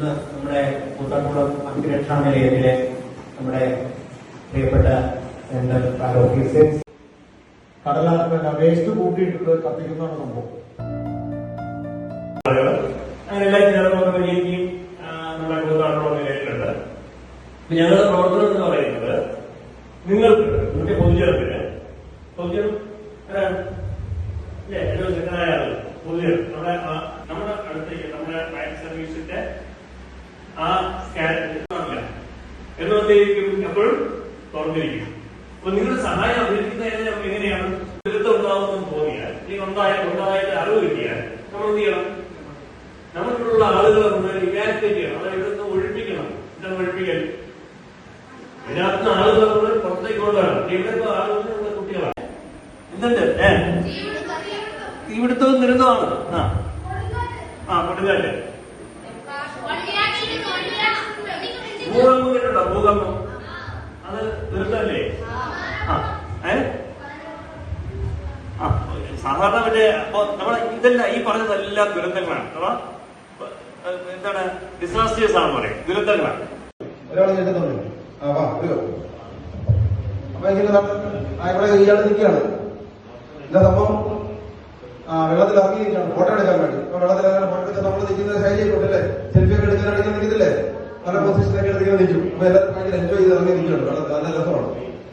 ഇന്ന് നമ്മുടെ കൂത്താട്ടുകുളം അഗ്നിരക്ഷാ നിലയത്തിലെ നമ്മുടെ പ്രിയപ്പെട്ട ഓഫീസേഴ്സ് വേസ്റ്റ് കൂട്ടിയിട്ടുണ്ട് കത്തിക്കുന്നതാണ് സംഭവം അങ്ങനെ എല്ലാ ചിലർക്കും നമ്മുടെ നിലയിലുണ്ട് ഞങ്ങളുടെ പ്രവർത്തനം എന്ന് പറയുന്നത് നിങ്ങൾക്ക് നിങ്ങളുടെ പൊതുജനത്തിന് പൊതുജനം പൊതുജനം നമ്മുടെ നമ്മുടെ അടുത്തേക്ക് നമ്മുടെ ബാങ്ക് സർവീസിന്റെ ആ എന്നത്തേക്കും എപ്പോഴും തുറന്നിരിക്കും. അപ്പൊ നിങ്ങളുടെ സഹായം അഭ്യർത്ഥിക്കുന്നതിന് എങ്ങനെയാണ് ദുരിതം ഉണ്ടാവുമെന്ന് തോന്നിയാൽ അല്ലെങ്കിൽ ഉണ്ടായ ഉണ്ടായിട്ട് അറിവ് കിട്ടിയാൽ നമ്മൾ എന്ത് ചെയ്യണം? നമുക്കുള്ള ആളുകളെ നമ്മൾ ഇവാക്യുവേറ്റ് ചെയ്യണം. അവരെ ഇവിടുന്ന് ഒഴിപ്പിക്കണം. എന്താണ് ഒഴിപ്പിക്കൽ ഇതിനകത്ത് ആളുകൾ നമ്മൾ പുറത്തേക്ക് കൊണ്ടുവരണം. ഇവിടെ ഇപ്പൊ ആളുകളുള്ള കുട്ടികളാണ്. എന്തുണ്ട്? ഏ? ഇവിടുത്തെ ദുരിതമാണ്. ആ. ആ കൊടുക്കാല്ലേ സാധാരണ മറ്റേ അപ്പൊ നമ്മളെ ഇതെല്ലാം ഈ പറഞ്ഞതെല്ലാം ദുരന്തങ്ങളാണ്. അപ്പൊ എന്താണ്? ഡിസാസ്റ്റേഴ്സ് ആണെന്ന് പറയും. ദുരന്തങ്ങളാണ്. ഒരാൾ നിൽക്കുകയാണ്. എന്താ സംഭവം? ആ വെള്ളത്തിൽ ഇറങ്ങി ഫോട്ടോ എടുക്കാൻ വേണ്ടി. വെള്ളത്തിൽ ഇറങ്ങാൻ ഫോട്ടോ എടുക്കാൻ നമ്മൾ നിൽക്കുന്ന ശൈലി ഉണ്ടല്ലേ? സെൽഫി ഒക്കെ എടുക്കാനാണെങ്കിൽ നിൽക്കുന്നില്ലേ? നല്ല പൊസിഷനൊക്കെ എടുത്തിങ്ങനെ നിൽക്കും. അപ്പൊ എല്ലാം ഭയങ്കര എൻജോയ് ചെയ്ത് ഇറങ്ങി നിൽക്കുകയാണ് വെള്ളത്തിൽ നല്ല രസമാണ്.